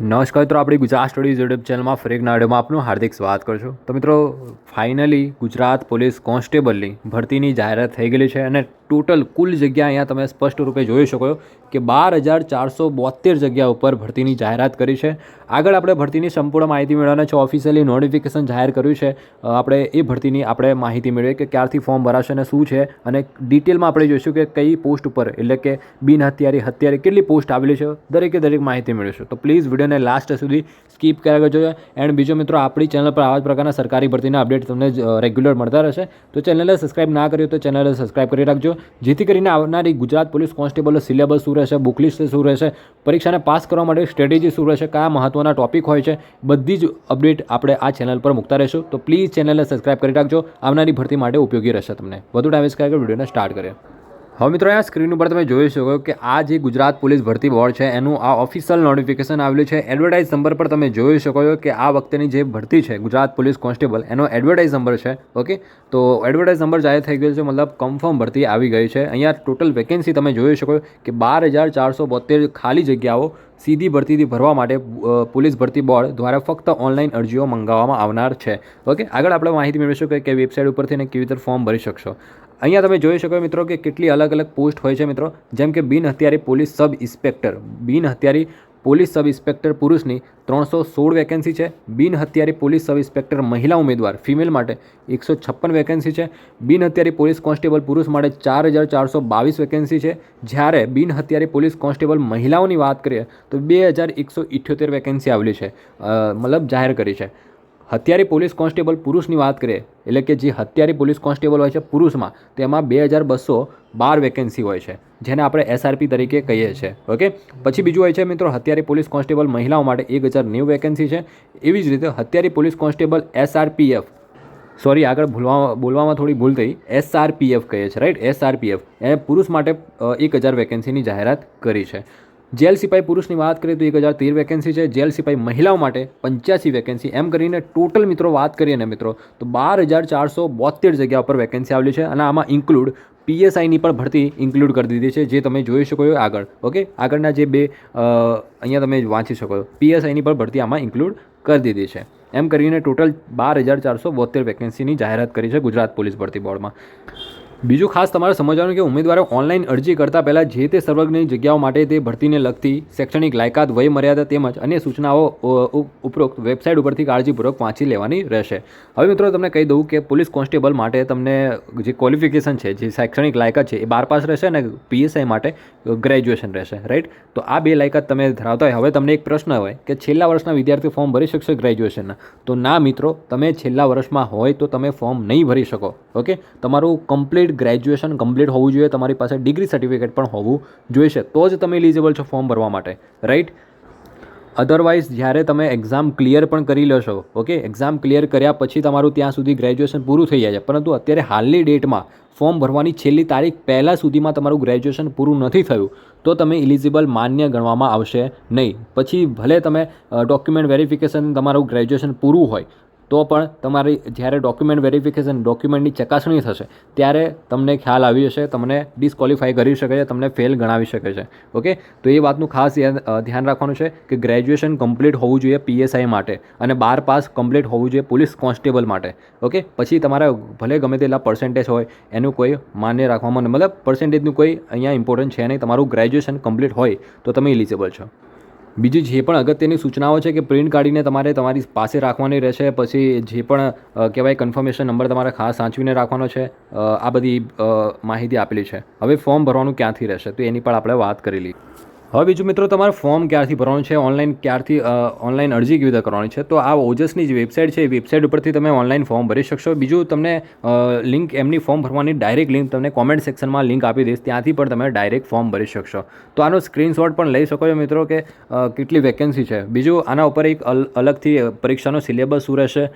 નમસ્કાર મિત્રો, આપણી ગુજરાત સ્ટડીઝ યુટ્યુબ ચેનલમાં ફરી એક નાડમાં આપનું હાર્દિક સ્વાગત કરું છું. તો મિત્રો, ફાઇનલી ગુજરાત પોલીસ કોન્સ્ટેબલની ભરતીની જાહેરાત થઈ ગયેલી છે અને ટોટલ કુલ જગ્યા અહીંયા તમે સ્પષ્ટ રૂપે જોઈ શકો કે બાર હજાર ચારસો બોતેર જગ્યા ઉપર ભરતીની જાહેરાત કરી છે. આગળ આપણે ભરતીની સંપૂર્ણ માહિતી મેળવવાના છે. ઓફિશિયલી નોટિફિકેશન જાહેર કર્યું છે. આપણે એ ભરતીની આપણે માહિતી મેળવીએ કે ક્યારથી ફોર્મ ભરાશે અને શું છે અને ડિટેલમાં આપણે જોઈશું કે કઈ પોસ્ટ ઉપર, એટલે કે બિન હત્યારી હત્યારી કેટલી પોસ્ટ આવેલી છે, દરેકે દરેક માહિતી મેળવીશું. તો પ્લીઝ વિડીયોને લાસ્ટ સુધી સ્કીપ કર્યા કરજો એન્ડ બીજો મિત્રો, આપણી ચેનલ પર આવા જ પ્રકારના સરકારી ભરતીના અપડેટ તમને રેગ્યુલર મળતા રહેશે. તો ચેનલને સબસ્ક્રાઇબ ના કર્યું તો ચેનલને સબસ્ક્રાઇબ કરી રાખજો. જેથી કરીને આવનારી ગુજરાત પોલીસ કોન્સ્ટેબલો સિલેબસ શું રહેશે બુકલિસ્ટ શું રહેશે, પરીક્ષાને પાસ કરવા માટે સ્ટ્રેટેજી શું રહેશે, કયા મહત્ત્વના ટોપિક હોય છે, બધી જ અપડેટ આપણે આ ચેનલ પર મૂકતા રહીશું. તો પ્લીઝ ચેનલને સબસ્ક્રાઇબ કરી રાખજો. આવનારી ભરતી માટે ઉપયોગી રહેશે તમને. વધુ ટાઈમ કર્યા વિડીયોને સ્ટાર્ટ કરીએ. હવે મિત્રો, અહીંયા સ્ક્રીન ઉપર તમે જોઈ શકો કે આ જે ગુજરાત પોલીસ ભરતી બોર્ડ છે, એનું આ ઓફિશિયલ નોટિફિકેશન આવેલું છે. એડવર્ટાઇઝ નંબર પર તમે જોઈ શકો છો કે આ વખતેની જે ભરતી છે ગુજરાત પોલીસ કોન્સ્ટેબલ, એનો એડવર્ટાઇઝ નંબર છે ઓકે તો એડવર્ટાઇઝ નંબર જાહેર થઈ ગયો છે, મતલબ કન્ફર્મ ભરતી આવી ગઈ છે. અહીંયા ટોટલ વેકેન્સી તમે જોઈ શકો કે બાર હજાર ચારસો બોતેર ખાલી જગ્યાઓ સીધી ભરતીથી ભરવા માટે પોલીસ ભરતી બોર્ડ દ્વારા ફક્ત ઓનલાઈન અરજીઓ મંગાવવામાં આવનાર છે ઓકે આગળ આપણે માહિતી મેળવીશું કે વેબસાઇટ ઉપરથી ને કેવી રીતે ફોર્મ ભરી શકશો. અહીંયા તમે જોઈ શકો મિત્રો કે કેટલી અલગ અલગ પોસ્ટ હોય છે મિત્રો. જેમ કે બિન હથિયારી પોલીસ સબ ઇન્સ્પેક્ટર. બિન હથિયારી પોલીસ સબ ઇન્સ્પેક્ટર પુરુષની ત્રણસો સોળ વેકેન્સી છે. બિન હથિયારી પોલીસ સબ ઇન્સ્પેક્ટર મહિલા ઉમેદવાર ફિમેલ માટે એકસો છપ્પન વેકેન્સી છે. બિન હથિયારી પોલીસ કોન્સ્ટેબલ પુરુષ માટે ચાર હજાર ચારસો બાવીસ વેકેન્સી છે. જ્યારે બિન હથિયારી પોલીસ કોન્સ્ટેબલ મહિલાઓની વાત કરીએ તો બે હજાર એકસો ઇઠ્યોતેર વેકેન્સી આવેલી છે. મતલબ જાહેર કરી છે. હથિયારી પોલીસ કોન્સ્ટેબલ પુરુષની વાત કરીએ, એટલે કે જે હત્યારી પોલીસ કોન્સ્ટેબલ હોય છે પુરુષમાં તેમાં બે હજાર બસો બાર વેકેન્સી હોય છે, જેને આપણે એસઆરપી તરીકે કહીએ છીએ ઓકે પછી બીજું હોય છે મિત્રો, હત્યારી પોલીસ કોન્સ્ટેબલ મહિલાઓ માટે એક હજાર નેવું વેકેન્સી છે. એવી જ રીતે હત્યારી પોલીસ કોન્સ્ટેબલ એસઆરપીએફ સોરી આગળ ભૂલવા બોલવામાં થોડી ભૂલ થઈ એસઆરપીએફ કહીએ છીએ રાઈટ એસઆરપીએફ એ પુરુષ માટે એક હજાર વેકેન્સીની જાહેરાત કરી છે. જેલ સિપાઈ પુરુષની વાત કરીએ તો એક હજાર તેર વેકેન્સી છે. જેલ સિપાઈ મહિલાઓ માટે પંચ્યાસી વેકેન્સી એમ કરીને ટોટલ મિત્રો વાત કરીએ ને મિત્રો, તો બાર હજાર ચારસો બોતેર જગ્યા ઉપર વેકેન્સી આવેલી છે અને આમાં ઇન્ક્લુડ પીએસઆઈની પણ ભરતી ઇન્ક્લુડ કરી દીધી છે, જે તમે જોઈ શકો છો આગળ. ઓકે આગળના જે બે અહીંયા તમે વાંચી શકો છો. પીએસઆઈની પણ ભરતી આમાં ઇન્ક્લુડ કરી દીધી છે. એમ કરીને ટોટલ બાર હજાર ચારસો બોતેર વેકેન્સીની જાહેરાત કરી છે ગુજરાત પોલીસ ભરતી બોર્ડમાં. બીજું ખાસ તમારે સમજવાનું કે ઉમેદવારો ઓનલાઈન અરજી કરતા પહેલાં જે તે સર્વજ્ઞની જગ્યાઓ માટે તે ભરતીને લગતી શૈક્ષણિક લાયકાત વય મર્યાદા તેમજ અન્ય સૂચનાઓ ઉપરોક્ત વેબસાઇટ ઉપરથી કાળજીપૂર્વક વાંચી લેવાની રહેશે. હવે મિત્રો તમને કહી દઉં કે પોલીસ કોન્સ્ટેબલ માટે તમને જે ક્વોલિફિકેશન છે, જે શૈક્ષણિક લાયકાત છે, એ બાર પાસ રહેશે અને પીએસઆઈ માટે ગ્રેજ્યુએશન રહેશે રાઈટ તો આ બે લાયકાત તમે ધરાવતા હોય. હવે તમને એક પ્રશ્ન હોય કે છેલ્લા વર્ષના વિદ્યાર્થી ફોર્મ ભરી શકશે ગ્રેજ્યુએશનના તો ના મિત્રો, તમે છેલ્લા વર્ષમાં હોય તો તમે ફોર્મ નહીં ભરી શકો ઓકે તમારું કમ્પ્લીટ ગ્રેજ્યુએશન કમ્પ્લીટ હોવું જોઈએ, તમારી પાસે ડિગ્રી સર્ટિફિકેટ પણ હોવું જોઈશે. તો જ તમે એલિજિબલ છો ફોર્મ ભરવા માટે રાઈટ અધરવાઇઝ જ્યારે તમે એક્ઝામ ક્લિયર પણ કરી લેશો ઓકે એક્ઝામ ક્લિયર કર્યા પછી તમારું ત્યાં સુધી ગ્રેજ્યુએશન પૂરું થઈ જાય છે. પરંતુ અત્યારે હાલની ડેટમાં ફોર્મ ભરવાની છેલ્લી તારીખ પહેલાં સુધીમાં તમારું ગ્રેજ્યુએશન પૂરું નથી થયું, તો તમે ઇલિજિબલ માન્ય ગણવામાં આવશે નહીં. પછી ભલે તમે ડોક્યુમેન્ટ વેરિફિકેશન તમારું ગ્રેજ્યુએશન પૂરું હોય તો પણ તમારી જ્યારે ડોક્યુમેન્ટ વેરિફિકેશન ડોક્યુમેન્ટની ચકાસણી થશે, ત્યારે તમને ખ્યાલ આવી જશે, તમને ડિસ્કોલિફાઈ કરી શકે છે, તમને ફેલ ગણાવી શકે છે. ઓકે તો એ વાતનું ખાસ ધ્યાન રાખવાનું છે કે ગ્રેજ્યુએશન કમ્પ્લીટ હોવું જોઈએ પીએસઆઈ માટે અને બાર પાસ કમ્પ્લીટ હોવું જોઈએ પોલીસ કોન્સ્ટેબલ માટે. ઓકે પછી તમારા ભલે ગમે તેટલા પર્સન્ટેજ હોય, એનું કોઈ માન્ય રાખવામાં મતલબ પર્સન્ટેજનું કોઈ અહીંયા ઇમ્પોર્ટન્ટ છે નહીં, તમારું ગ્રેજ્યુએશન કમ્પ્લીટ હોય તો તમે ઇલિજિબલ છો. બીજી જે પણ અગત્યની સૂચનાઓ છે કે પ્રિન્ટ કાઢીને તમારે તમારી પાસે રાખવાની રહેશે, પછી જે પણ કહેવાય કન્ફર્મેશન નંબર તમારે ખાસ સાચવીને રાખવાનો છે આ બધી માહિતી આપેલી છે. હવે ફોર્મ ભરવાનું ક્યાંથી રહેશે, તો એની પણ આપણે વાત કરી હવે બીજું મિત્રો, તમારે ફોર્મ ક્યારથી ભરવાનું છે? ઓનલાઈન ક્યારથી ઓનલાઈન અરજી કેવી રીતે કરવાની છે? તો આ ઓજસની જે વેબસાઇટ છે, એ વેબસાઇટ ઉપરથી તમે ઓનલાઈન ફોર્મ ભરી શકશો. બીજું તમને લિંક એમની ફોર્મ ભરવાની ડાયરેક્ટ લિંક તમને કોમેન્ટ સેક્શનમાં લિંક આપી દઈશ. ત્યાંથી પણ તમે ડાયરેક્ટ ફોર્મ ભરી શકશો. તો આનો સ્ક્રીનશોટ પણ લઈ શકો છો મિત્રો કે કેટલી વેકેન્સી છે. બીજું, આના ઉપર એક અલ- અલગથી પરીક્ષાનો સિલેબસ શું રહેશે?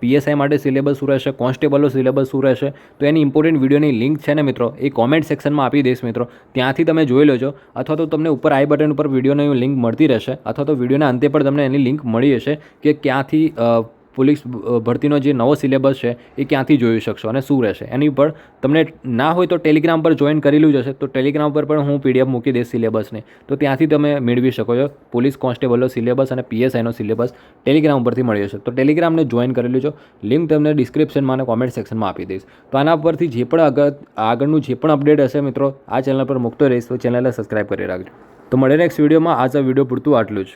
પીએસઆઈ માટે સિલેબસ શું રહેશે? કોન્સ્ટેબલનો સિલેબસ શું રહેશે? તો એની ઇમ્પોર્ટન્ટ વિડીયોની લિંક છે ને મિત્રો, એ કોમેન્ટ સેક્શનમાં આપી દઈશ મિત્રો. ત્યાંથી તમે જોઈ લેજો. અથવા તો તમને ઉપર આઈ બટન ઉપર વિડીયોની લિંક મળતી રહેશે, અથવા તો વિડીયોના અંતે પણ તમને એની લિંક મળી જશે કે ક્યાંથી પોલીસ ભરતીનો જે નવો સિલેબસ છે એ ક્યાંથી જોઈ શકશો અને શું રહેશે. એની પર તમને ના હોય તો ટેલિગ્રામ પર જોઈન કરેલું જ હશે, તો ટેલિગ્રામ પર પણ હું પીડીએફ મૂકી દઈશ સિલેબસને. તો ત્યાંથી તમે મેળવી શકો છો. પોલીસ કોન્સ્ટેબલનો સિલેબસ અને પીએસઆઈનો સિલેબસ ટેલિગ્રામ પરથી મળી જશે. તો ટેલિગ્રામને જોઈન કરેલું છો, લિંક તમને ડિસ્ક્રિપ્શનમાં અને કોમેન્ટ સેક્શનમાં આપી દઈશ. તો આના પરથી જે પણ આગળ, આગળનું જે પણ અપડેટ હશે મિત્રો, આ ચેનલ પર મૂકતો રહીશ, તો ચેનલને સબસ્ક્રાઈબ કરી રાખજો. તો મળે નેક્સ્ટ વિડીયોમાં આજ આ વીડિયો પૂરતું આટલું જ.